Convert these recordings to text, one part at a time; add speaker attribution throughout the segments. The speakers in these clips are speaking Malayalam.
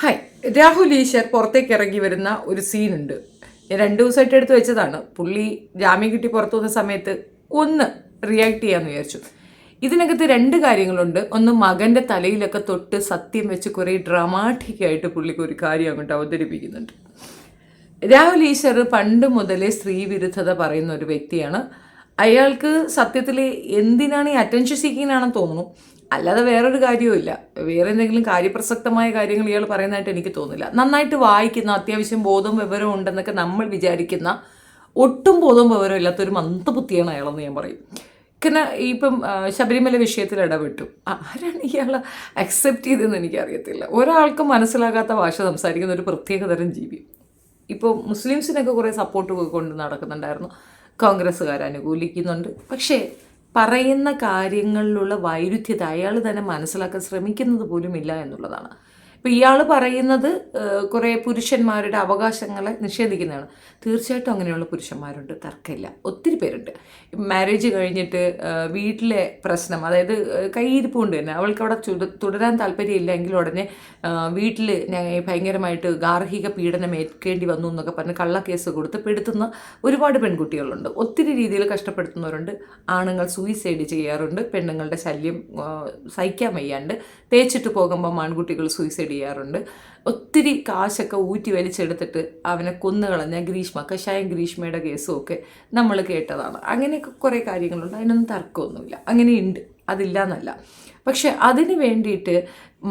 Speaker 1: ഹായ് രാഹുൽ ഈശ്വർ പുറത്തേക്ക് ഇറങ്ങി വരുന്ന ഒരു സീനുണ്ട്. ഞാൻ രണ്ട് ദിവസമായിട്ട് എടുത്തു വെച്ചതാണ്. പുള്ളി ജാമ്യം കിട്ടി പുറത്തു വന്ന സമയത്ത് ഒന്ന് റിയാക്ട് ചെയ്യാമെന്ന് വിചാരിച്ചു. ഇതിനകത്ത് രണ്ട് കാര്യങ്ങളുണ്ട്. ഒന്ന് മകന്റെ തലയിലൊക്കെ തൊട്ട് സത്യം വെച്ച് കുറേ ഡ്രാമാറ്റിക്കായിട്ട് പുള്ളിക്ക് ഒരു കാര്യം അങ്ങോട്ട് അവതരിപ്പിക്കുന്നുണ്ട്. രാഹുൽ ഈശ്വർ പണ്ട് മുതലേ സ്ത്രീവിരുദ്ധത പറയുന്ന ഒരു വ്യക്തിയാണ്. അയാൾക്ക് സത്യത്തിൽ എന്തിനാണ് ഈ അറ്റൻഷൻ സീക്കിങ്ങിനാണെന്ന് തോന്നുന്നു. അല്ലാതെ വേറൊരു കാര്യവുമില്ല. വേറെ എന്തെങ്കിലും കാര്യപ്രസക്തമായ കാര്യങ്ങൾ ഇയാൾ പറയുന്നതായിട്ട് എനിക്ക് തോന്നുന്നില്ല. നന്നായിട്ട് വായിക്കുന്ന അത്യാവശ്യം ബോധം വിവരവും ഉണ്ടെന്നൊക്കെ നമ്മൾ വിചാരിക്കുന്ന ഒട്ടും ബോധവും വിവരവും ഇല്ലാത്ത ഒരു മന്ദബുദ്ധിയാണ് അയാളെന്ന് ഞാൻ പറയും. പിന്നെ ഇപ്പം ശബരിമല വിഷയത്തിൽ ഇടപെട്ടു. ആരാണ് ഇയാൾ അക്സെപ്റ്റ് ചെയ്തതെന്ന് എനിക്കറിയത്തില്ല. ഒരാൾക്കും മനസ്സിലാകാത്ത ഭാഷ സംസാരിക്കുന്ന ഒരു പ്രത്യേകതരം ജീവി. ഇപ്പോൾ മുസ്ലിംസിനൊക്കെ കുറേ സപ്പോർട്ട് കൊണ്ട് നടക്കുന്നുണ്ടായിരുന്നു. കോൺഗ്രസ്സുകാർ അനുകൂലിക്കുന്നുണ്ട്. പക്ഷേ പറയുന്ന കാര്യങ്ങളിലുള്ള വൈരുദ്ധ്യത അയാൾ തന്നെ മനസ്സിലാക്കാൻ ശ്രമിക്കുന്നത് പോലും ഇല്ല എന്നുള്ളതാണ്. ഇപ്പോൾ ഇയാൾ പറയുന്നത് കുറേ പുരുഷന്മാരുടെ അവകാശങ്ങളെ നിഷേധിക്കുന്നതാണ്. തീർച്ചയായിട്ടും അങ്ങനെയുള്ള പുരുഷന്മാരുണ്ട് തർക്കമില്ല. ഒത്തിരി പേരുണ്ട്. മാരേജ് കഴിഞ്ഞിട്ട് വീട്ടിലെ പ്രശ്നം അതായത് കൈയിരിപ്പ് കൊണ്ട് തന്നെ. അവൾക്ക് അവിടെ തുടരാൻ താല്പര്യമില്ല എങ്കിൽ ഉടനെ വീട്ടിൽ ഞാൻ ഭയങ്കരമായിട്ട് ഗാർഹിക പീഡനം ഏൽക്കേണ്ടി വന്നു എന്നൊക്കെ പറഞ്ഞ് കള്ളക്കേസ് കൊടുത്ത് പെടുത്തുന്ന ഒരുപാട് പെൺകുട്ടികളുണ്ട്. ഒത്തിരി രീതിയിൽ കഷ്ടപ്പെടുത്തുന്നവരുണ്ട്. ആണുങ്ങൾ സൂയിസൈഡ് ചെയ്യാറുണ്ട്. പെണ്ണുങ്ങളുടെ ശല്യം സഹിക്കാൻ വയ്യാണ്ട്. തേച്ചിട്ട് പോകുമ്പോൾ ആൺകുട്ടികൾ സൂയിസൈഡ് ചെയ്യാറുണ്ട്. ഒത്തിരി കാശൊക്കെ ഊറ്റി വലിച്ചെടുത്തിട്ട് അവനെ കൊന്നുകളഞ്ഞ ഗ്രീഷ്മ കഷായം ഗ്രീഷ്മയുടെ കേസും ഒക്കെ നമ്മൾ കേട്ടതാണ്. അങ്ങനെയൊക്കെ കുറേ കാര്യങ്ങളുണ്ട്. അതിനൊന്നും തർക്കമൊന്നുമില്ല. അങ്ങനെയുണ്ട്. അതില്ല എന്നല്ല പക്ഷെ അതിന് വേണ്ടിയിട്ട്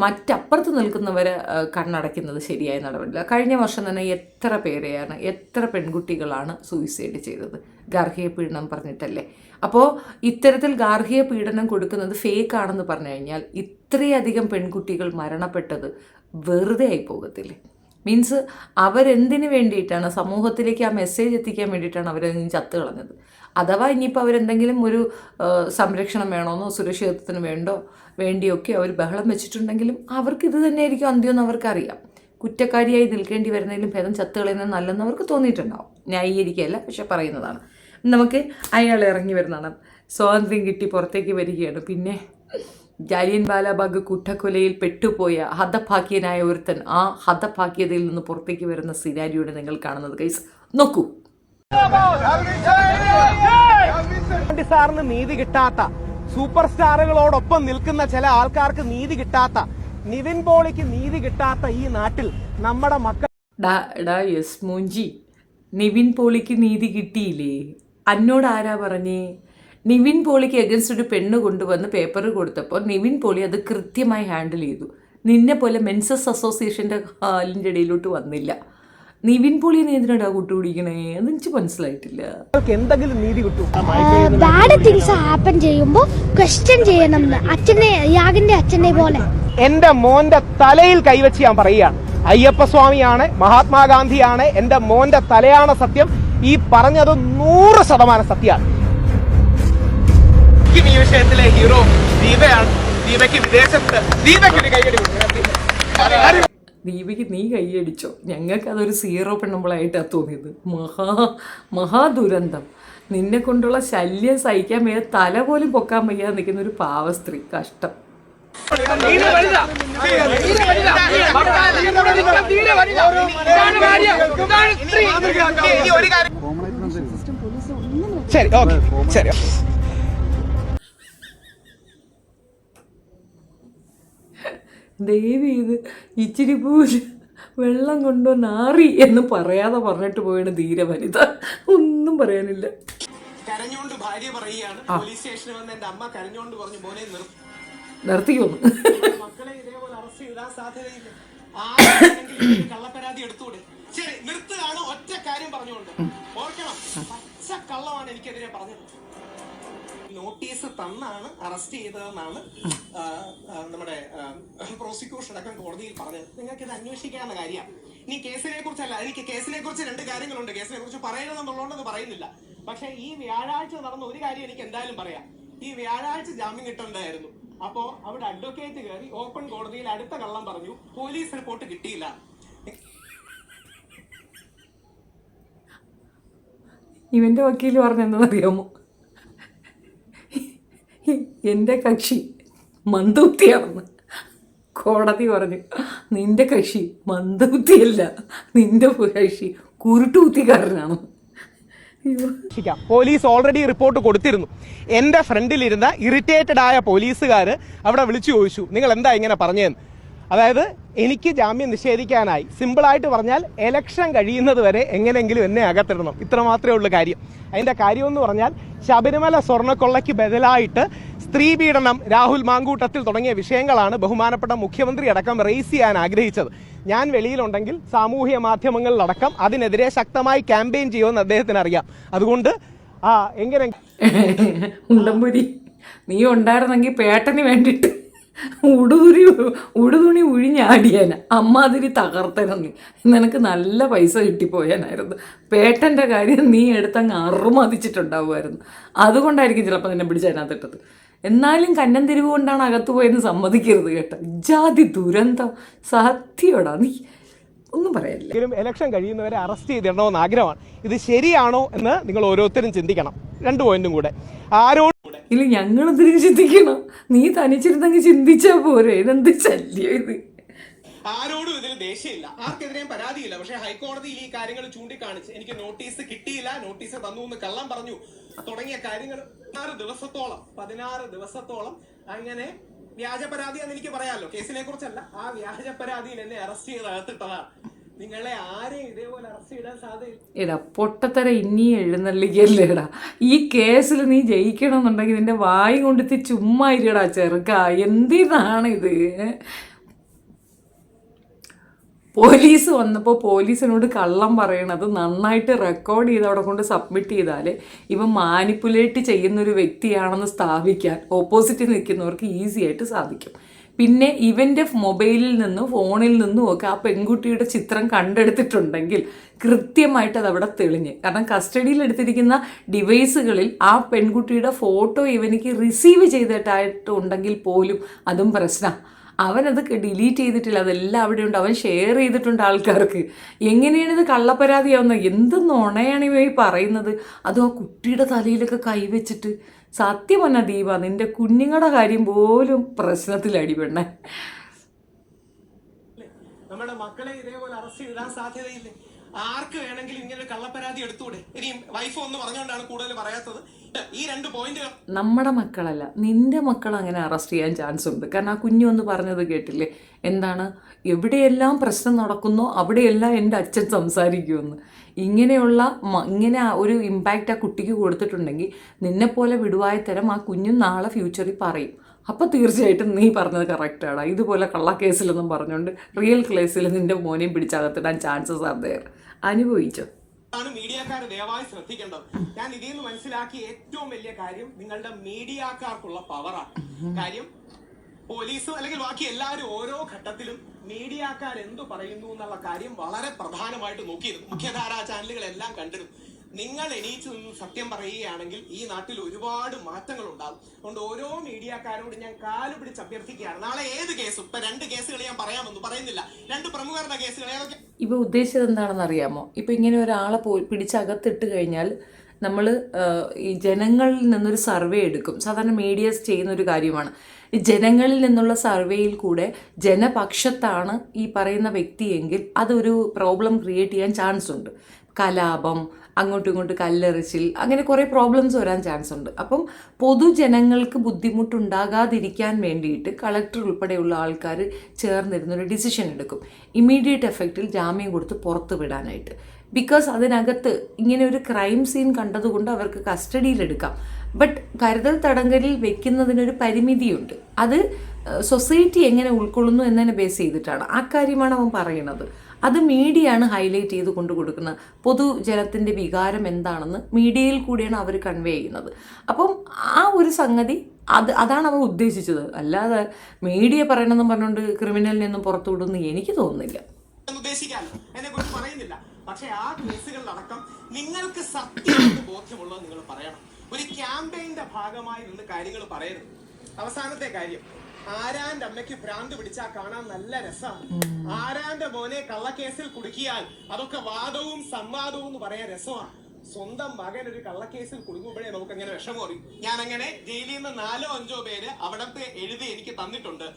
Speaker 1: മറ്റപ്പുറത്ത് നിൽക്കുന്നവർ കണ്ണടയ്ക്കുന്നത് ശരിയായ നടപടിയില്ല. കഴിഞ്ഞ വർഷം തന്നെ എത്ര പേരെയാണ് എത്ര പെൺകുട്ടികളാണ് സൂയിസൈഡ് ചെയ്തത്? ഗാർഹിക പീഡനം പറഞ്ഞിട്ടല്ലേ? അപ്പോൾ ഇത്തരത്തിൽ ഗാർഹിക പീഡനം കൊടുക്കുന്നത് ഫേക്ക് ആണെന്ന് പറഞ്ഞു കഴിഞ്ഞാൽ ഇത്രയധികം പെൺകുട്ടികൾ മരണപ്പെട്ടത് വെറുതെ ആയി പോകത്തില്ലേ? മീൻസ് അവരെന്തിനു വേണ്ടിയിട്ടാണ്? സമൂഹത്തിലേക്ക് ആ മെസ്സേജ് എത്തിക്കാൻ വേണ്ടിയിട്ടാണ് അവരതിന് ചത്ത് കളഞ്ഞത്. അഥവാ ഇനിയിപ്പോൾ അവരെന്തെങ്കിലും ഒരു സംരക്ഷണം വേണമെന്നോ സുരക്ഷിതത്വത്തിന് വേണ്ടോ വേണ്ടിയൊക്കെ അവർ ബഹളം വെച്ചിട്ടുണ്ടെങ്കിലും അവർക്ക് ഇത് തന്നെയായിരിക്കും അന്ത്യമെന്ന് അവർക്കറിയാം കുറ്റക്കാരിയായി നിൽക്കേണ്ടി വരുന്നതിലും ഭേദം ചത്ത് കളയുന്നത് നല്ലെന്ന് അവർക്ക് തോന്നിയിട്ടുണ്ടാവും. ന്യായീകരിക്കുകയല്ല പക്ഷെ പറയുന്നതാണ്. നമുക്ക് അയാൾ ഇറങ്ങി വരുന്നതാണ്. സ്വാതന്ത്ര്യം കിട്ടി പുറത്തേക്ക് വരികയാണ്. പിന്നെ ജാലിയൻ വാലാബാഗ് കൂട്ടക്കൊലയിൽ പെട്ടുപോയ ഹതഭാഗ്യനായ ഒരുത്തൻ ആ ഹതഭാഗ്യതയിൽ നിന്ന് പുറത്തേക്ക് വരുന്ന സിനാരിയോടെ നിങ്ങൾ കാണുന്നത്. കൈസ് നോക്കൂ.
Speaker 2: സാറിന് നീതി കിട്ടാത്ത സൂപ്പർ സ്റ്റാറുകളോടൊപ്പം നിൽക്കുന്ന ചില ആൾക്കാർക്ക് നീതി കിട്ടാത്ത നിവിൻ പോളിക്ക് നീതി കിട്ടാത്ത ഈ നാട്ടിൽ നമ്മുടെ മക്കൾ
Speaker 1: യെസ് മൂഞ്ചി. നിവിൻ പോളിക്ക് നീതി കിട്ടിയില്ലേ? അന്നോട് ആരാ പറഞ്ഞേ? നിവിൻ പോളിക്ക് എഗൻസ്റ്റ് ഒരു പെണ്ണ് കൊണ്ടുവന്ന് പേപ്പർ കൊടുത്തപ്പോൾ നിവിൻ പോളി അത് കൃത്യമായി ഹാൻഡിൽ ചെയ്തു. നിന്നെ പോലെ മെൻസസ് അസോസിയേഷന്റെ ഹാലിന്റെ ഇടയിലോട്ട് വന്നില്ല. നിവിൻ പോളി നീ എന്തിനാടാ അത് എനിക്ക് മനസ്സിലായിട്ടില്ല.
Speaker 2: എന്തെങ്കിലും നീതി കിട്ടും.
Speaker 3: ബാഡ് തിങ്സ് ഹാപ്പൻ ചെയ്യുമ്പോൾ ക്വസ്റ്റ്യൻ ചെയ്യണം അച്ഛനെ യാഗിന്റെ അച്ഛനെ പോലെ.
Speaker 2: എന്റെ മോന്റെ തലയിൽ കൈവച്ച് ഞാൻ പറയുകയാണ്. അയ്യപ്പ സ്വാമിയാണ് മഹാത്മാഗാന്ധിയാണ് എന്റെ മോന്റെ തലയാണ് സത്യം. ഈ പറഞ്ഞത് നൂറ് ശതമാനം സത്യമാണ്. വിഷയത്തിലെ ഹീറോ ദീപയാണ്. ദീപയ്ക്ക് വിദേശത്ത് ദീപയ്ക്ക് കൈയടി കൊടുക്കണം.
Speaker 1: ദീപിക്ക് നീ കൈയടിച്ചോ? ഞങ്ങൾക്ക് അതൊരു സീറോ പെണ്ണുമ്പോഴായിട്ടാണ് തോന്നിയത്. മഹാ മഹാദുരന്തം നിന്നെ കൊണ്ടുള്ള ശല്യം സഹിക്കാൻ വയ്യ തല പോലും പൊക്കാൻ വയ്യാതെ നിൽക്കുന്ന ഒരു പാവ സ്ത്രീ കഷ്ടം.
Speaker 2: ശരി ഓക്കെ. ശരി
Speaker 1: ദേവി ഇത് ഇച്ചിരി പൂൽ വെള്ളം കൊണ്ടോ നാറി എന്ന് പറയാതെ പറഞ്ഞിട്ട് പോയാണ് ധീര വനിത. ഒന്നും പറയാനില്ല.
Speaker 2: കരഞ്ഞോണ്ട് ഭാര്യ പറയുകയാണ്. പോലീസ് സ്റ്റേഷനിൽ വന്ന് എന്റെ അമ്മ കരഞ്ഞോണ്ട് പറഞ്ഞു മോനെ
Speaker 1: നിർത്തിക്കൊന്നു
Speaker 2: മക്കളെ ഇതേപോലെ അറസ്റ്റ് ചെയ്താൽ സാധ്യതയില്ല. ആരെങ്കിലും ഒരു കള്ളപ്പരാതി എടുത്തുകൂടെ? ശരി നിർത്തുകയാണ്. ഒറ്റ കാര്യം പറഞ്ഞുകൊണ്ട്. ഓർക്കണം. പച്ച കള്ളമാണ് എനിക്കെതിരെ പറഞ്ഞത്. നോട്ടീസ് തന്നാണ് അറസ്റ്റ് ചെയ്തതെന്നാണ് നമ്മുടെ പ്രോസിക്യൂഷൻ അടക്കം കോടതിയിൽ പറഞ്ഞത്. നിങ്ങൾക്ക് ഇത് അന്വേഷിക്കാവുന്ന കാര്യമാണ്. ഇനി കേസിനെ കുറിച്ചല്ല എനിക്ക് കേസിനെ കുറിച്ച് രണ്ട് കാര്യങ്ങളുണ്ട്. കേസിനെ കുറിച്ച് പറയണമെന്നുള്ളതുകൊണ്ടത് പറയുന്നില്ല. പക്ഷെ ഈ വ്യാഴാഴ്ച നടന്ന ഒരു കാര്യം എനിക്ക് എന്തായാലും പറയാം. ഈ വ്യാഴാഴ്ച ജാമ്യം കിട്ടണ്ടായിരുന്നു അപ്പോ അവിടെ അഡ്വക്കേറ്റ് കയറി ഓപ്പൺ കോടതിയിൽ അടുത്ത കള്ളം പറഞ്ഞു പോലീസ് റിപ്പോർട്ട് കിട്ടിയില്ല.
Speaker 1: ഇവന്റെ വക്കീൽ പറഞ്ഞെന്താണെന്നറിയാമോ എന്റെ കക്ഷി മന്ദബുദ്ധിയാണെന്ന്. കോടതി പറഞ്ഞു നിന്റെ കക്ഷി മന്ദബുദ്ധിയല്ല നിന്റെ കക്ഷി കുരുട്ടുകുത്തിക്കാരനാണ്
Speaker 2: പോലീസ് ഓൾറെഡി റിപ്പോർട്ട് കൊടുത്തിരുന്നു. എന്റെ ഫ്രണ്ടിലിരുന്ന ഇറിറ്റേറ്റഡ് ആയ പോലീസുകാർ അവിടെ വിളിച്ചു ചോദിച്ചു നിങ്ങൾ എന്താ ഇങ്ങനെ പറഞ്ഞതെന്ന് അതായത് എനിക്ക് ജാമ്യം നിഷേധിക്കാനായി സിമ്പിളായിട്ട് പറഞ്ഞാൽ എലക്ഷൻ കഴിയുന്നത് വരെ എങ്ങനെയെങ്കിലും എന്നെ അകത്തിടണം. ഇത്ര മാത്രമേ ഉള്ളൂ കാര്യം. അതിന്റെ കാര്യം എന്ന് പറഞ്ഞാൽ ശബരിമല സ്വർണക്കൊള്ളയ്ക്ക് ബദലായിട്ട് സ്ത്രീ പീഡനം രാഹുൽ മാങ്കൂട്ടത്തിൽ തുടങ്ങിയ വിഷയങ്ങളാണ് ബഹുമാനപ്പെട്ട മുഖ്യമന്ത്രി അടക്കം റേസ് ചെയ്യാൻ ആഗ്രഹിച്ചത്. ഞാൻ വെളിയിലുണ്ടെങ്കിൽ സാമൂഹ്യ മാധ്യമങ്ങളിലടക്കം അതിനെതിരെ ശക്തമായി ക്യാമ്പയിൻ ചെയ്യുമെന്ന് അദ്ദേഹത്തിന് അറിയാം. അതുകൊണ്ട് ആ എങ്ങനെ
Speaker 1: നീ ഉണ്ടായിരുന്നെങ്കിൽ പേട്ടന് വേണ്ടിയിട്ട് ഉടുതുരി ഉടുതുണി ഉഴിഞ്ഞാടിയേന അമ്മാതിരി തകർത്തന നീ. നിനക്ക് നല്ല പൈസ കിട്ടിപ്പോയാനായിരുന്നു. പേട്ടന്റെ കാര്യം നീ എടുത്തങ്ങ് അറുമതിച്ചിട്ടുണ്ടാവുമായിരുന്നു. അതുകൊണ്ടായിരിക്കും ചിലപ്പോൾ നിന്നെ പിടിച്ചതിനകത്തിട്ടത് എന്നാലും കന്നം തിരിവ് കൊണ്ടാണ് അകത്ത് പോയെന്ന് സമ്മതിക്കരുത് കേട്ടോ. ജാതി ദുരന്തം. സത്യയോടാ നീ. ഒന്നും പറയല്ല.
Speaker 2: ഇലക്ഷൻ കഴിയുന്നവരെ അറസ്റ്റ് ചെയ്തിടണമെന്ന് ആഗ്രഹമാണ്. ഇത് ശരിയാണോ എന്ന് നിങ്ങൾ ഓരോരുത്തരും ചിന്തിക്കണം. രണ്ട് പോയിന്റും കൂടെ. ആരോട്
Speaker 1: ഇല്ല ഞങ്ങൾ എന്തിനു ചിന്തിക്കണം നീ തനിച്ചിരുന്നെങ്കിൽ ചിന്തിച്ചാ പോരെ. ഇതെന്ത് ശല്യം ഇത്?
Speaker 2: ആരോടും ഇതിൽ ദേഷ്യമില്ല. ആർക്കെതിരെയും പരാതിയില്ല. പക്ഷെ ഹൈക്കോടതിയിൽ ഈ കാര്യങ്ങൾ ചൂണ്ടിക്കാണിച്ച് എനിക്ക് നോട്ടീസ് കിട്ടിയില്ല. നോട്ടീസ് തന്നു എന്ന് കള്ളം പറഞ്ഞു. തുടങ്ങിയ കാര്യങ്ങൾ പതിനാറ് ദിവസത്തോളം പതിനാറ് ദിവസത്തോളം അങ്ങനെ വ്യാജ പരാതി എന്ന് എനിക്ക് പറയാമല്ലോ. കേസിനെ കുറിച്ചല്ല. ആ വ്യാജ പരാതിയിൽ എന്നെ അറസ്റ്റ് ചെയ്ത് അകത്തിട്ടതാണ്. നിങ്ങളെ ഇതേപോലെ അറസ്റ്റ്
Speaker 1: എടാ പൊട്ടത്തര ഇനി എഴുന്നള്ളിക്കല്ലേടാ. ഈ കേസിൽ നീ ജയിക്കണമെന്നുണ്ടെങ്കിൽ നിന്റെ വായി കൊണ്ടെത്തി ചുമ്മാ ഇരിടാ ചെറുക്ക. എന്തിനാണ് ഇത് പോലീസ് വന്നപ്പോൾ പോലീസിനോട് കള്ളം പറയണത് നന്നായിട്ട് റെക്കോർഡ് ചെയ്ത് അവിടെ കൊണ്ട് സബ്മിറ്റ് ചെയ്താൽ ഇവ മാനിപ്പുലേറ്റ് ചെയ്യുന്നൊരു വ്യക്തിയാണെന്ന് സ്ഥാപിക്കാൻ ഓപ്പോസിറ്റ് നിൽക്കുന്നവർക്ക് ഈസി ആയിട്ട് സാധിക്കും. പിന്നെ ഇവന്റെ മൊബൈലിൽ നിന്നും ഫോണിൽ നിന്നും ഒക്കെ ആ പെൺകുട്ടിയുടെ ചിത്രം കണ്ടെടുത്തിട്ടുണ്ടെങ്കിൽ കൃത്യമായിട്ട് അത് അവിടെ തെളിഞ്ഞ്. കാരണം കസ്റ്റഡിയിൽ എടുത്തിരിക്കുന്ന ഡിവൈസുകളിൽ ആ പെൺകുട്ടിയുടെ ഫോട്ടോ ഇവനിക്ക് റിസീവ് ചെയ്തിട്ടായിട്ടുണ്ടെങ്കിൽ പോലും അതും പ്രശ്നമാണ് അവനത് ഡിലീറ്റ് ചെയ്തിട്ടില്ല. അതെല്ലാം അവിടെ ഉണ്ട് അവൻ ഷെയർ ചെയ്തിട്ടുണ്ട് ആൾക്കാർക്ക്. എങ്ങനെയാണ് ഇത് കള്ളപ്പരാതിയാവുന്നത് എന്ത് നുണയാണ് ഇവ ഈ പറയുന്നത്? അതും ആ കുട്ടിയുടെ തലയിലൊക്കെ കൈവച്ചിട്ട് സത്യം പറഞ്ഞ ദീപ നിന്റെ കുഞ്ഞുങ്ങളുടെ കാര്യം പോലും പ്രശ്നത്തിൽ അടിപെണ്ണേ
Speaker 2: നമ്മുടെ മക്കളെ ഇതേപോലെ അറസ്റ്റ് ചെയ്താൻ സാധ്യതയില്ലേ? ആർക്ക് വേണമെങ്കിലും ഇങ്ങനെ കള്ളപ്പരാതി എടുത്തുകൂടെ? ഇനി വൈഫ് ഒന്ന് പറഞ്ഞുകൊണ്ടാണ് കൂടുതൽ പറയാത്തത്. ഈ രണ്ട് പോയിന്റുകൾ.
Speaker 1: നമ്മുടെ മക്കളല്ല നിന്റെ മക്കൾ അങ്ങനെ അറസ്റ്റ് ചെയ്യാൻ ചാൻസ് ഉണ്ട്. കാരണം ആ കുഞ്ഞു ഒന്ന് പറഞ്ഞത് കേട്ടില്ലേ? എന്താണ്? എവിടെയെല്ലാം പ്രശ്നം നടക്കുന്നോ അവിടെയെല്ലാം എന്റെ അച്ഛൻ സംസാരിക്കുമെന്ന്. ഇങ്ങനെയുള്ള ഇങ്ങനെ ഒരു ഇമ്പാക്റ്റ് ആ കുട്ടിക്ക് കൊടുത്തിട്ടുണ്ടെങ്കിൽ നിന്നെപ്പോലെ വിടുവായ തരം ആ കുഞ്ഞും നാളെ ഫ്യൂച്ചറിൽ പറയും. അപ്പോൾ തീർച്ചയായിട്ടും നീ പറഞ്ഞത് കറക്റ്റാണ് ഇതുപോലെ കള്ളക്കേസിലൊന്നും പറഞ്ഞുകൊണ്ട് റിയൽ കേസിൽ നിന്റെ മോനെയും പിടിച്ചകത്തിടാൻ ചാൻസസ് ആർ ദയർ അനുഭവിച്ചോ?
Speaker 2: ആണ് മീഡിയക്കാർ ദയവായി ശ്രദ്ധിക്കേണ്ടത്. ഞാൻ ഇതിൽ നിന്ന് മനസ്സിലാക്കിയ ഏറ്റവും വലിയ കാര്യം നിങ്ങളുടെ മീഡിയക്കാർക്കുള്ള പവറാണ് കാര്യം പോലീസ് അല്ലെങ്കിൽ ബാക്കി എല്ലാവരും ഓരോ ഘട്ടത്തിലും മീഡിയക്കാർ എന്തു പറയുന്നു എന്നുള്ള കാര്യം വളരെ പ്രധാനമായിട്ട് നോക്കിയിരുന്നു. മുഖ്യധാരാ ചാനലുകളെല്ലാം കണ്ടിരുന്നു. നിങ്ങൾ എണീച്ചു നിന്ന് സത്യം പറയുകയാണെങ്കിൽ ഈ നാട്ടിൽ ഒരുപാട് മാറ്റങ്ങൾ ഉണ്ടാകും അതുകൊണ്ട് ഓരോ മീഡിയക്കാരോട് ഞാൻ കാൽ പിടിച്ച് അഭ്യർത്ഥിക്കുകയാണ്. നാളെ ഏത് കേസും? ഇപ്പൊ രണ്ട് കേസുകൾ ഞാൻ പറയാമെന്ന് പറയുന്നില്ല. രണ്ട് പ്രമുഖരുടെ കേസുകൾ
Speaker 1: ഇപ്പോൾ ഉദ്ദേശിച്ചത് എന്താണെന്ന് അറിയാമോ? ഇപ്പൊ ഇങ്ങനെ ഒരാളെ പോയി പിടിച്ചകത്തിട്ട് കഴിഞ്ഞാൽ നമ്മൾ ഈ ജനങ്ങളിൽ നിന്നൊരു സർവേ എടുക്കും. സാധാരണ മീഡിയസ് ചെയ്യുന്ന ഒരു കാര്യമാണ്. ഈ ജനങ്ങളിൽ നിന്നുള്ള സർവേയിൽ കൂടെ ജനപക്ഷത്താണ് ഈ പറയുന്ന വ്യക്തിയെങ്കിൽ അതൊരു പ്രോബ്ലം ക്രിയേറ്റ് ചെയ്യാൻ ചാൻസ് ഉണ്ട് കലാപം അങ്ങോട്ടും ഇങ്ങോട്ടും കല്ലെറിച്ചിൽ അങ്ങനെ കുറേ പ്രോബ്ലംസ് വരാൻ ചാൻസ് ഉണ്ട്. അപ്പം പൊതുജനങ്ങൾക്ക് ബുദ്ധിമുട്ടുണ്ടാകാതിരിക്കാൻ വേണ്ടിയിട്ട് കളക്ടർ ഉൾപ്പെടെയുള്ള ആൾക്കാർ ചേർന്നിരുന്നൊരു ഡിസിഷൻ എടുക്കും. ഇമ്മീഡിയറ്റ് എഫക്റ്റിൽ ജാമ്യം കൊടുത്ത് പുറത്ത് വിടാനായിട്ട്. ബിക്കോസ് അതിനകത്ത് ഇങ്ങനെ ഒരു ക്രൈം സീൻ കണ്ടതുകൊണ്ട് അവർക്ക് കസ്റ്റഡിയിലെടുക്കാം ബട്ട് കരുതൽ തടങ്കലിൽ വെക്കുന്നതിനൊരു പരിമിതിയുണ്ട്. അത് സൊസൈറ്റി എങ്ങനെ ഉൾക്കൊള്ളുന്നു എന്നതിനെ ബേസ് ചെയ്തിട്ടാണ്. ആ കാര്യമാണ് അവൻ പറയുന്നത്. അത് മീഡിയയാണ് ഹൈലൈറ്റ് ചെയ്ത് കൊണ്ടു കൊടുക്കുന്നത്. പൊതുജനത്തിന്റെ വികാരം എന്താണെന്ന് മീഡിയയിൽ കൂടിയാണ് അവർ കൺവേ ചെയ്യുന്നത്. അപ്പം ആ ഒരു സംഗതി അത് അതാണ് അവർ ഉദ്ദേശിച്ചത്. അല്ലാതെ മീഡിയ പറയണമെന്നും പറഞ്ഞുകൊണ്ട് ക്രിമിനലിനെയൊന്നും പുറത്തു വിടുമെന്ന് എനിക്ക് തോന്നുന്നില്ല.
Speaker 2: ഉദ്ദേശിക്കാമല്ലോ എന്നെ കുറിച്ച് പറയുന്നില്ല. പക്ഷെ ആ കേസുകളിലടക്കം നിങ്ങൾക്ക് സത്യം ബോധ്യമുള്ളത് നിങ്ങൾ പറയണം. ഒരു ക്യാമ്പയിന്റെ ഭാഗമായി നിന്ന് കാര്യങ്ങൾ പറയരുത്. അവസാനത്തെ കാര്യം. ആരാന്റെ അമ്മയ്ക്ക് ഭ്രാന്ത് പിടിച്ചാൽ കാണാൻ നല്ല രസമാണ് ആരാന്റെ മോനെ കള്ളക്കേസിൽ കുടുക്കിയാൽ അതൊക്കെ വാദവും സംവാദവും എന്ന് പറയാൻ രസമാണ്. സ്വന്തം മകൻ ഒരു കള്ളക്കേസിൽ കുടുങ്ങുമ്പോഴേ നമുക്ക് അങ്ങനെ വിഷമം അറിയും ഞാൻ അങ്ങനെ ജയിലിൽ നിന്ന് നാലോ അഞ്ചോ പേര് അവിടത്തെ എഴുതി എനിക്ക് തന്നിട്ടുണ്ട്.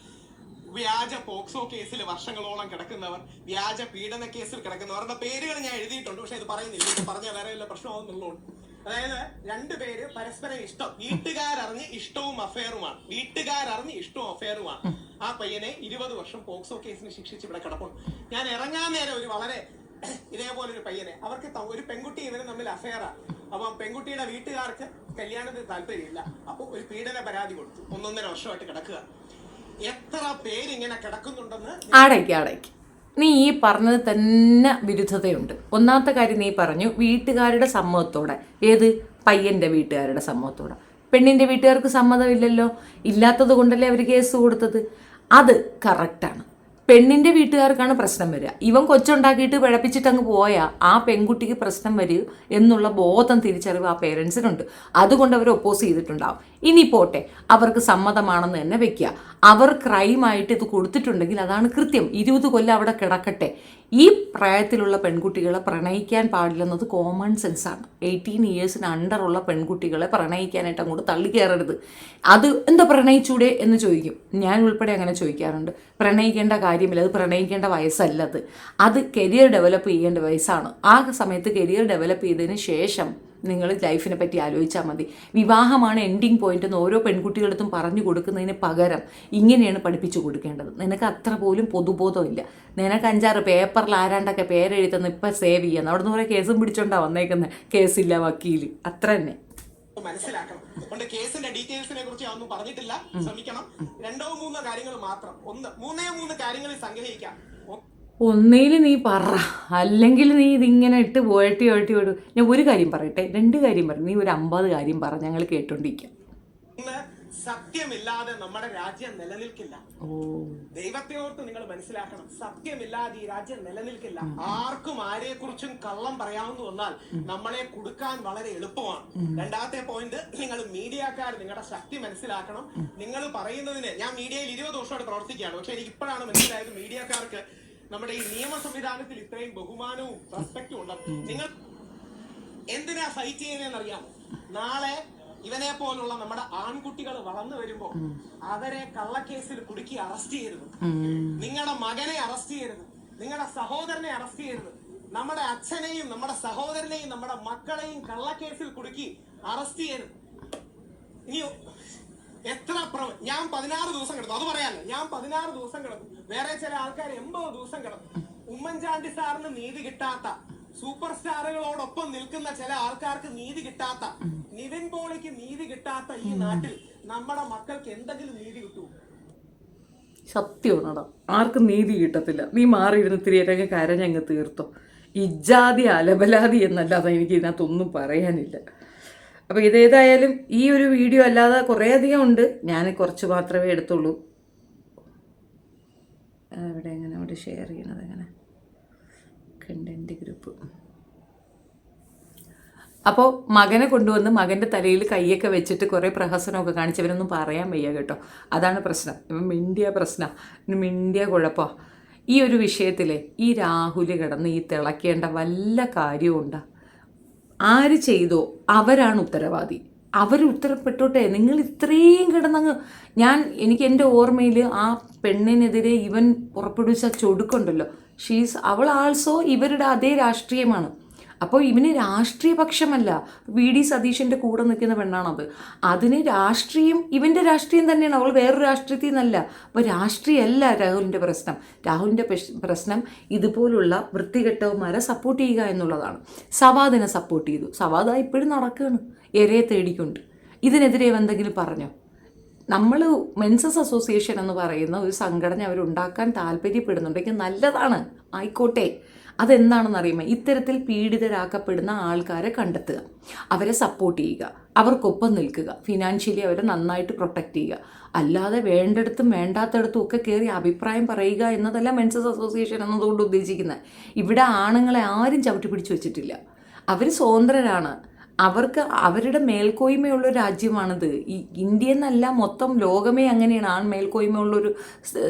Speaker 2: വ്യാജ പോക്സോ കേസിൽ വർഷങ്ങളോളം കിടക്കുന്നവർ വ്യാജ പീഡന കേസിൽ കിടക്കുന്നവരുടെ പേരുകൾ ഞാൻ എഴുതിയിട്ടുണ്ട്. പക്ഷെ ഇത് പറയുന്നില്ല. പറഞ്ഞാൽ വേറെ വല്ല പ്രശ്നമാവുന്നുള്ളൂ അതായത് രണ്ടുപേര് പരസ്പരം ഇഷ്ടം. വീട്ടുകാരറിഞ്ഞ് ഇഷ്ടവും അഫയറുമാണ്. വീട്ടുകാരറിഞ്ഞ് ഇഷ്ടവും അഫയറുമാണ്. ആ പയ്യനെ ഇരുപത് വർഷം പോക്സോ കേസിന് ശിക്ഷിച്ച് ഇവിടെ കിടപ്പുണ്ട്. ഞാൻ ഇറങ്ങാൻ നേരം ഒരു വളരെ ഇതേപോലെ ഒരു പയ്യനെ. അവർക്ക് ഒരു പെൺകുട്ടി ഇവരും തമ്മിൽ അഫയറാണ് അപ്പൊ പെൺകുട്ടിയുടെ വീട്ടുകാർക്ക് കല്യാണത്തിന് താല്പര്യമില്ല. അപ്പൊ ഒരു പീഡന പരാതി കൊടുത്തു. ഒന്നൊന്നര വർഷമായിട്ട് കിടക്കുക. എത്ര പേര് ഇങ്ങനെ കിടക്കുന്നുണ്ടെന്ന്
Speaker 1: അടയ്ക്ക് അടയ്ക്ക് നീ ഈ പറഞ്ഞത് തന്നെ വിരുദ്ധതയുണ്ട്. ഒന്നാമത്തെ കാര്യം നീ പറഞ്ഞു വീട്ടുകാരുടെ സമ്മതത്തോടെ. ഏത്? പയ്യന്റെ വീട്ടുകാരുടെ സമ്മതത്തോടെ. പെണ്ണിന്റെ വീട്ടുകാർക്ക് സമ്മതമില്ലല്ലോ. ഇല്ലാത്തത് കൊണ്ടല്ലേ അവർ കേസ് കൊടുത്തത്? അത് കറക്റ്റാണ് പെണ്ണിന്റെ വീട്ടുകാർക്കാണ് പ്രശ്നം വരിക. ഇവൻ കൊച്ചുണ്ടാക്കിയിട്ട് പിഴപ്പിച്ചിട്ട് അങ്ങ് പോയാൽ ആ പെൺകുട്ടിക്ക് പ്രശ്നം വരും എന്നുള്ള ബോധം തിരിച്ചറിവ് ആ പേരൻസിനുണ്ട് അതുകൊണ്ട് അവർ ഒപ്പോസ് ചെയ്തിട്ടുണ്ടാവും. ഇനി പോട്ടെ അവർക്ക് സമ്മതമാണെന്ന് തന്നെ വെക്കുക. അവർ ക്രൈമായിട്ട് ഇത് കൊടുത്തിട്ടുണ്ടെങ്കിൽ അതാണ് കൃത്യം. ഇരുപത് കൊല്ലം അവിടെ കിടക്കട്ടെ. ഈ പ്രായത്തിലുള്ള പെൺകുട്ടികളെ പ്രണയിക്കാൻ പാടില്ലെന്നത് കോമൺ സെൻസാണ് എയ്റ്റീൻ ഇയേഴ്സിന് അണ്ടറുള്ള പെൺകുട്ടികളെ പ്രണയിക്കാനായിട്ട് അങ്ങോട്ട് തള്ളി കയറരുത് അത് എന്താ പ്രണയിച്ചൂടെ എന്ന് ചോദിക്കും. ഞാൻ ഉൾപ്പെടെ അങ്ങനെ ചോദിക്കാറുണ്ട്. പ്രണയിക്കേണ്ട കാര്യമില്ല അത് പ്രണയിക്കേണ്ട വയസ്സല്ലത്. അത് കരിയർ ഡെവലപ്പ് ചെയ്യേണ്ട വയസ്സാണ്. ആ സമയത്ത് കരിയർ ഡെവലപ്പ് ചെയ്തതിന് ശേഷം നിങ്ങൾ ലൈഫിനെ പറ്റി ആലോചിച്ചാൽ മതി. വിവാഹമാണ് എൻഡിങ് പോയിന്റ് എന്ന് ഓരോ പെൺകുട്ടികളടുത്തും പറഞ്ഞു കൊടുക്കുന്നതിന് പകരം ഇങ്ങനെയാണ് പഠിപ്പിച്ചു കൊടുക്കേണ്ടത്. നിനക്ക് അത്ര പോലും പൊതുബോധമില്ല. നിനക്ക് അഞ്ചാറ് പേപ്പറിൽ ആരാണ്ടൊക്കെ പേരെഴുതുന്ന ഇപ്പം സേവ് ചെയ്യുന്നു അവിടെ നിന്ന് കുറേ കേസും പിടിച്ചോണ്ടാ വന്നേക്കുന്നത് കേസില്ല വക്കീൽ അത്ര തന്നെ.
Speaker 2: മനസ്സിലാക്കണം. അതുകൊണ്ട് കേസിന്റെ ഡീറ്റെയിൽസിനെ കുറിച്ച് ഞാൻ ഒന്നും പറഞ്ഞിട്ടില്ല ശ്രമിക്കണം. രണ്ടോ മൂന്നോ കാര്യങ്ങൾ മാത്രം. ഒന്ന് മൂന്നേ മൂന്ന് കാര്യങ്ങളിൽ സംഗ്രഹിക്കാം.
Speaker 1: ഒന്നേൽ നീ പറ. അല്ലെങ്കിൽ നീ ഇതിങ്ങനെ ഇട്ട് പോയട്ടി പോയട്ടി വിടും ഞാൻ ഒരു കാര്യം പറയട്ടെ. രണ്ട് കാര്യം പറ. നീ ഒരു അമ്പത് കാര്യം പറ. ഞങ്ങൾ കേട്ടോണ്ടിരിക്കാം.
Speaker 2: സത്യമില്ലാതെ നമ്മുടെ രാജ്യം നിലനിൽക്കില്ല.
Speaker 1: ഓ.
Speaker 2: ദൈവത്തെ ഓർത്ത് നിങ്ങൾ മനസ്സിലാക്കണം. സത്യമില്ലാതെ ഈ രാജ്യം നിലനിൽക്കില്ല. ആർക്കും ആരെ കുറിച്ചും കള്ളം പറയാമെന്ന് വന്നാൽ നമ്മളെ കൊടുക്കാൻ വളരെ എളുപ്പമാണ്. രണ്ടാമത്തെ പോയിന്റ് നിങ്ങൾ മീഡിയക്കാർ നിങ്ങളുടെ ശക്തി മനസ്സിലാക്കണം. നിങ്ങൾ പറയുന്നതിന് ഞാൻ മീഡിയയിൽ ഇരുപത് വർഷമായിട്ട് പ്രവർത്തിക്കുകയാണ്. പക്ഷെ എനിക്ക് ഇപ്പോഴാണ് മനസ്സിലായത് മീഡിയക്കാർക്ക് നമ്മുടെ ഈ നിയമ സംവിധാനത്തിൽ ഇത്രയും ബഹുമാനവും റെസ്പെക്റ്റും ഉണ്ട്. നിങ്ങൾ എന്തിനാ ഫൈറ്റ് ചെയ്യുന്നതെന്നറിയാമോ? നാളെ ഇവനെ പോലുള്ള നമ്മുടെ ആൺകുട്ടികൾ വളർന്നു വരുമ്പോ അവരെ കള്ളക്കേസിൽ കുടുക്കി അറസ്റ്റ് ചെയ്യരുത്. നിങ്ങളുടെ മകനെ അറസ്റ്റ് ചെയ്യരുത്. നിങ്ങളുടെ സഹോദരനെ അറസ്റ്റ് ചെയ്യരുത്. നമ്മുടെ അച്ഛനെയും നമ്മുടെ സഹോദരനെയും നമ്മുടെ മക്കളെയും കള്ളക്കേസിൽ കുടുക്കി അറസ്റ്റ് ചെയ്യരുത്. ഇനി എത്ര ഞാൻ പതിനാറ് ദിവസം കിടന്നു. അത് പറയാനോ ഞാൻ പതിനാറ് ദിവസം കിടന്നു. വേറെ ചില ആൾക്കാർ എൺപത് ദിവസം കിടന്നു. ഉമ്മൻചാണ്ടി സാറിന് നീതി കിട്ടാത്ത സൂപ്പർ സ്റ്റാറുകളോടൊപ്പം നിൽക്കുന്ന ചില ആൾക്കാർക്ക് നീതി കിട്ടാത്ത നിവിൻ പോളിക്ക് നീതി കിട്ടാത്ത ഈ നാട്ടിൽ നമ്മുടെ മക്കൾക്ക് എന്തെങ്കിലും നീതി കിട്ടൂ
Speaker 1: സത്യമാണടാ. ആർക്കും നീതി കിട്ടത്തില്ല. നീ മാറിയിരുന്ന് തിരിയരങ്ങ് കരഞ്ഞങ്ങ് തീർത്തോ. ഇജാതി അലബലാതി എന്നല്ലാതെ എനിക്ക് ഇതിനകത്തൊന്നും പറയാനില്ല. അപ്പോൾ ഇതേതായാലും ഈ ഒരു വീഡിയോ അല്ലാതെ കുറേ അധികം ഉണ്ട്. ഞാൻ കുറച്ച് മാത്രമേ എടുത്തുള്ളൂ. അവിടെ എങ്ങനെ അവിടെ ഷെയർ ചെയ്യണത് എങ്ങനെ? കണ്ടന്റ് ഗ്രൂപ്പ് അപ്പോൾ മകനെ കൊണ്ടുവന്ന് മകന്റെ തലയിൽ കൈയൊക്കെ വെച്ചിട്ട് കുറേ പ്രഹസനമൊക്കെ കാണിച്ചവരൊന്നും പറയാൻ വയ്യ കേട്ടോ. അതാണ് പ്രശ്നം. ഇവൻ മിണ്ടിയ പ്രശ്നം. മിണ്ടിയ കുഴപ്പമാണ് ഈ ഒരു വിഷയത്തിൽ ഈ രാഹുൽ കിടന്ന് ഈ തിളക്കേണ്ട വല്ല കാര്യമുണ്ടാ ആര് ചെയ്തോ അവരാണ് ഉത്തരവാദി. അവർ ഉത്തരപ്പെട്ടോട്ടെ? നിങ്ങൾ ഇത്രയും കിടന്നങ്ങ് ഞാൻ എനിക്ക് എന്റെ ഓർമ്മയിൽ ആ പെണ്ണിനെതിരെ ഇവൻ പുറപ്പെടുവിച്ച ചൊടുക്കുണ്ടല്ലോ. ഷീസ് അവൾ ആൾസോ ഇവരുടെ അതേ രാഷ്ട്രീയമാണ്. അപ്പോൾ ഇവന് രാഷ്ട്രീയ പക്ഷമല്ല. വി. ഡി. സതീശന്റെ കൂടെ നിൽക്കുന്ന പെണ്ണാണത് അതിന് രാഷ്ട്രീയം ഇവന്റെ രാഷ്ട്രീയം തന്നെയാണ്. അവൾ വേറൊരു രാഷ്ട്രീയത്തിൽ നിന്നല്ല. അപ്പോൾ രാഷ്ട്രീയമല്ല രാഹുലിന്റെ പ്രശ്നം. രാഹുലിന്റെ പ്രശ്നം ഇതുപോലുള്ള വൃത്തികെട്ടവന്മാരെ സപ്പോർട്ട് ചെയ്യുക എന്നുള്ളതാണ്. സവാദിനെ സപ്പോർട്ട് ചെയ്തു. സവാദ ഇപ്പോഴും നടക്കുകയാണ് എരയെ തേടിക്കൊണ്ട്. ഇതിനെതിരെ എന്തെങ്കിലും പറഞ്ഞോ? നമ്മൾ മെൻസസ് അസോസിയേഷൻ എന്ന് പറയുന്ന ഒരു സംഘടന അവരുണ്ടാക്കാൻ താല്പര്യപ്പെടുന്നുണ്ടെങ്കിൽ നല്ലതാണ്. ആയിക്കോട്ടെ. അതെന്താണെന്ന് അറിയുമ്പോൾ ഇത്തരത്തിൽ പീഡിതരാക്കപ്പെടുന്ന ആൾക്കാരെ കണ്ടെത്തുക അവരെ സപ്പോർട്ട് ചെയ്യുക അവർക്കൊപ്പം നിൽക്കുക ഫിനാൻഷ്യലി അവരെ നന്നായിട്ട് പ്രൊട്ടക്റ്റ് ചെയ്യുക. അല്ലാതെ വേണ്ടിടത്തും വേണ്ടാത്തടത്തും ഒക്കെ കയറി അഭിപ്രായം പറയുക എന്നതല്ല മെൻസസ് അസോസിയേഷൻ എന്നതുകൊണ്ട് ഉദ്ദേശിക്കുന്നത്. ഇവിടെ ആണുങ്ങളെ ആരും ചവിട്ടി പിടിച്ചു വെച്ചിട്ടില്ല. അവർ സ്വതന്ത്രരാണ്. അവർക്ക് അവരുടെ മേൽക്കോയ്മയുള്ള രാജ്യമാണിത്. ഈ ഇന്ത്യ എന്നല്ല മൊത്തം ലോകമേ അങ്ങനെയാണ്. ആൺ മേൽക്കോയ്മയുള്ളൊരു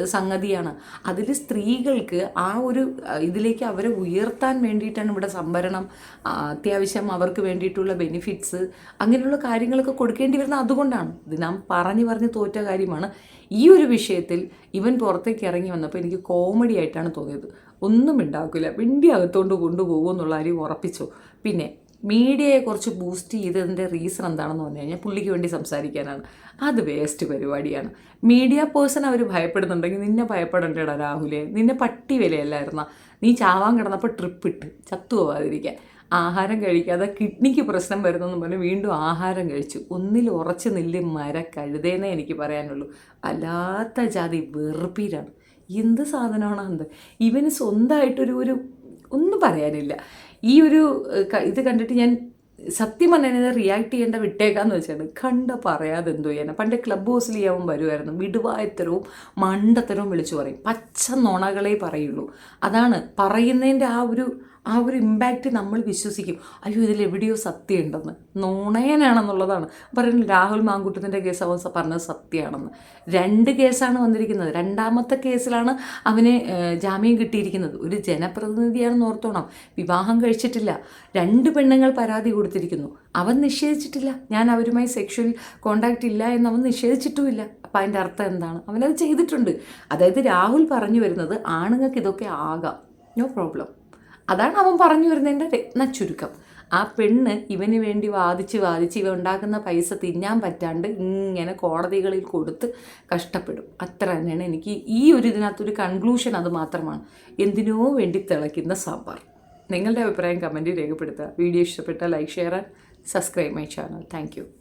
Speaker 1: സംഗതിയാണ്. അതിൽ സ്ത്രീകൾക്ക് ആ ഒരു ഇതിലേക്ക് അവരെ ഉയർത്താൻ വേണ്ടിയിട്ടാണ് ഇവിടെ സംഭരണം അത്യാവശ്യം അവർക്ക് വേണ്ടിയിട്ടുള്ള ബെനിഫിറ്റ്സ് അങ്ങനെയുള്ള കാര്യങ്ങളൊക്കെ കൊടുക്കേണ്ടി വരുന്നത് അതുകൊണ്ടാണ്. ഇത് നാം പറഞ്ഞു പറഞ്ഞ് തോറ്റ കാര്യമാണ്. ഈ ഒരു വിഷയത്തിൽ ഇവൻ പുറത്തേക്ക് ഇറങ്ങി വന്നപ്പോൾ എനിക്ക് കോമഡി ആയിട്ടാണ് തോന്നിയത്. ഒന്നും ഉണ്ടാക്കില്ല വെണ്ടി അകത്തോണ്ട് കൊണ്ടുപോകുമെന്നുള്ള കാര്യം ഉറപ്പിച്ചു. പിന്നെ മീഡിയയെ കുറച്ച് ബൂസ്റ്റ് ചെയ്തതിന്റെ റീസൺ എന്താണെന്ന് പറഞ്ഞു കഴിഞ്ഞാൽ പുള്ളിക്ക് വേണ്ടി സംസാരിക്കാനാണ്. അത് വേസ്റ്റ് പരിപാടിയാണ്. മീഡിയ പേഴ്സൺ അവർ ഭയപ്പെടുന്നുണ്ടെങ്കിൽ നിന്നെ ഭയപ്പെടേണ്ടടാ രാഹുലെ. നിന്നെ പട്ടി വിലയല്ലായിരുന്ന. നീ ചാവാൻ കിടന്നപ്പോൾ ട്രിപ്പ് ഇട്ട് ചത്തു പോവാതിരിക്കാൻ ആഹാരം കഴിക്കാതെ കിഡ്നിക്ക് പ്രശ്നം വരുന്നെന്ന് പറഞ്ഞ് വീണ്ടും ആഹാരം കഴിച്ചു. ഒന്നിൽ ഉറച്ചു നില്ല് മര കഴുതേന്നേ എനിക്ക് പറയാനുള്ളൂ. അല്ലാത്ത ജാതി വെറുപ്പീരാണ്. എന്ത് സാധനമാണ് എന്ത് ഇവന് സ്വന്തമായിട്ടൊരു ഒരു ഒന്നും പറയാനില്ല. ഈ ഒരു ഇത് കണ്ടിട്ട് ഞാൻ സത്യം പറഞ്ഞാൽ റിയാക്ട് ചെയ്യേണ്ട വിട്ടേക്കാന്ന് വെച്ചാണ്. കണ്ട പറയാതെ എന്തോ ചെയ്യാനാണ് പണ്ട് ക്ലബ് ഹൗസിൽ ചെയ്യാവും വരുമായിരുന്നു വിടുവായത്തരവും മണ്ടത്തരവും വിളിച്ചു പറയും. പച്ച നുണകളെ പറയുള്ളൂ. അതാണ് പറയുന്നതിന്റെ ആ ഒരു ആ ഒരു ഇമ്പാക്റ്റ് നമ്മൾ വിശ്വസിക്കും. അയ്യോ ഇതിൽ എവിടെയോ സത്യം ഉണ്ടെന്ന് നുണയനാണെന്നുള്ളതാണ്. പറയുന്നത് രാഹുൽ മാങ്കുട്ടത്തിന്റെ കേസ് അവൻ പറഞ്ഞത് സത്യമാണെന്ന്. രണ്ട് കേസാണ് വന്നിരിക്കുന്നത്. രണ്ടാമത്തെ കേസിലാണ് അവന് ജാമ്യം കിട്ടിയിരിക്കുന്നത്. ഒരു ജനപ്രതിനിധിയാണെന്ന് ഓർത്തോണം. വിവാഹം കഴിച്ചിട്ടില്ല. രണ്ട് പെണ്ണുങ്ങൾ പരാതി കൊടുത്തിരിക്കുന്നു. അവൻ നിഷേധിച്ചിട്ടില്ല. ഞാൻ അവരുമായി സെക്ഷൽ കോണ്ടാക്റ്റ് ഇല്ല എന്ന് അവൻ നിഷേധിച്ചിട്ടുമില്ല. അപ്പം അതിന്റെ അർത്ഥം എന്താണ്? അവനത് ചെയ്തിട്ടുണ്ട്. അതായത് രാഹുൽ പറഞ്ഞു വരുന്നത് ആണുങ്ങൾക്ക് ഇതൊക്കെ ആകാം. നോ പ്രോബ്ലം അതാണ് അവൻ പറഞ്ഞു വരുന്നതിന്റെ രത്ന ചുരുക്കം. ആ പെണ്ണ് ഇവന് വേണ്ടി വാദിച്ച് വാദിച്ച് ഇവ ഉണ്ടാക്കുന്ന പൈസ തിന്നാൻ പറ്റാണ്ട് ഇങ്ങനെ കോടതികളിൽ കൊടുത്ത് കഷ്ടപ്പെടും. അത്ര തന്നെയാണ് എനിക്ക് ഈ ഒരു ഇതിനകത്തൊരു കൺക്ലൂഷൻ അത് മാത്രമാണ്. എന്തിനോ വേണ്ടി തിളയ്ക്കുന്ന സാമ്പാർ. നിങ്ങളുടെ അഭിപ്രായം കമന്റിൽ രേഖപ്പെടുത്തുക. വീഡിയോ ഇഷ്ടപ്പെട്ടാൽ like share and subscribe my channel thank